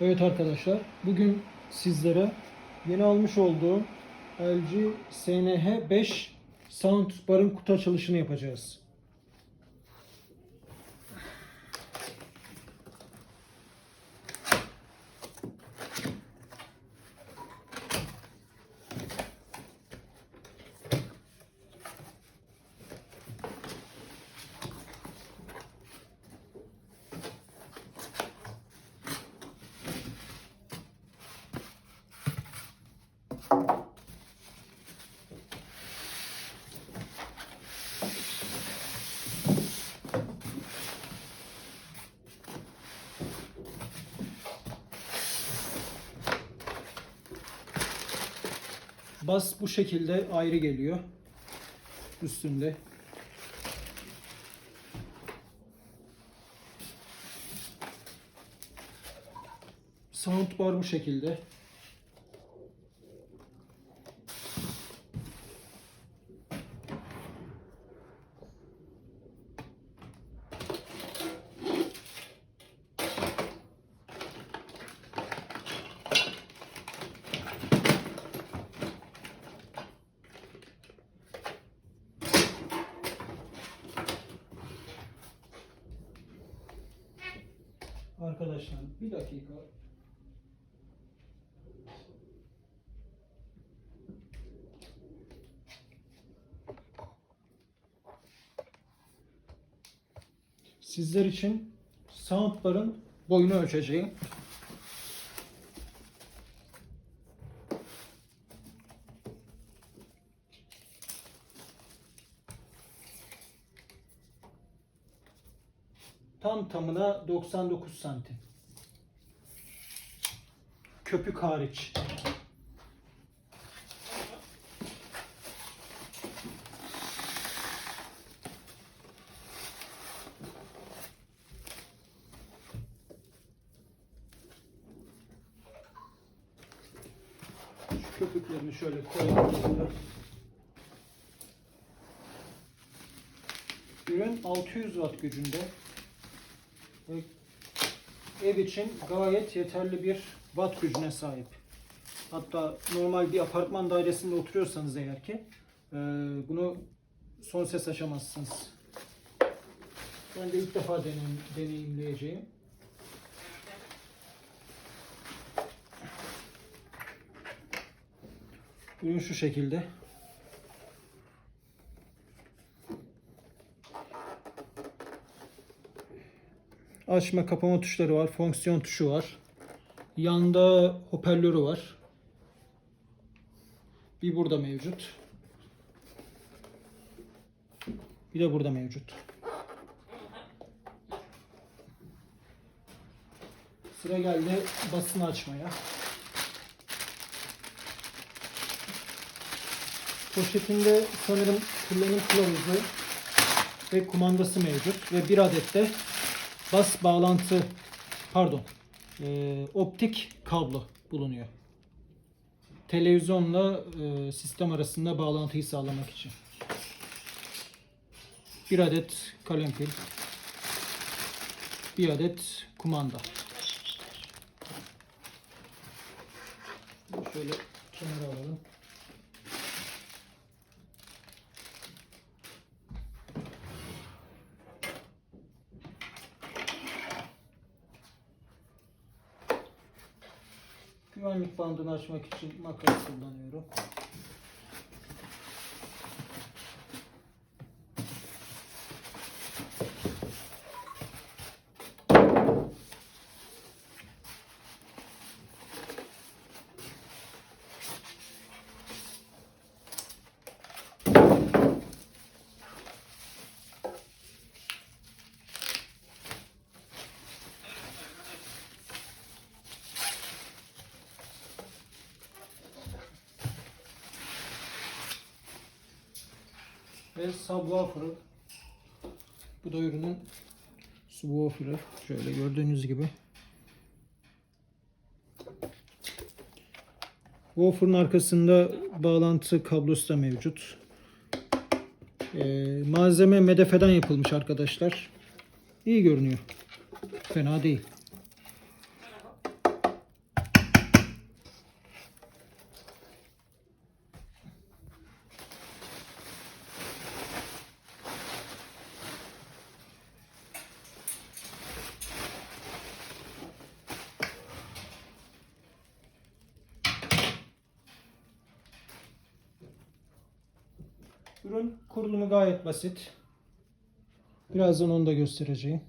Evet arkadaşlar, bugün sizlere yeni almış olduğum LG SNH 5 soundbar'ın kutu açılışını yapacağız. Bas bu şekilde ayrı geliyor. Üstünde. Soundbar bu şekilde. Arkadaşlar bir dakika. Sizler için soundbar'ın boyunu ölçeceğim. Tam tamına 99 santim. Köpük hariç. Şu köpüklerini şöyle koyalım. Ürün 600 watt gücünde. Ev için gayet yeterli bir watt gücüne sahip. Hatta normal bir apartman dairesinde oturuyorsanız eğer ki e, bunu son ses açamazsınız. Ben de ilk defa deneyim, deneyimleyeceğim. Ürün şu şekilde. Açma kapama tuşları var. Fonksiyon tuşu var. Yanda hoparlörü var. Bir burada mevcut. Bir de burada mevcut. Sıra geldi basını açmaya. Poşetinde sanırım kullanım kılavuzu ve kumandası mevcut ve bir adet de bas bağlantı pardon e, optik kablo bulunuyor. Televizyonla e, sistem arasında bağlantıyı sağlamak için. Bir adet kalem pil. Bir adet kumanda. Şöyle kenara alalım. Güvenlik bandını açmak için makas kullanıyorum. Ve subwoofer'ı. Bu da ürünün subwoofer'ı. Şöyle gördüğünüz gibi. Woofer'ın arkasında bağlantı kablosu da mevcut. Ee, malzeme medefeden yapılmış arkadaşlar. İyi görünüyor. Fena değil. Ürün kurulumu gayet basit. Birazdan onu da göstereceğim.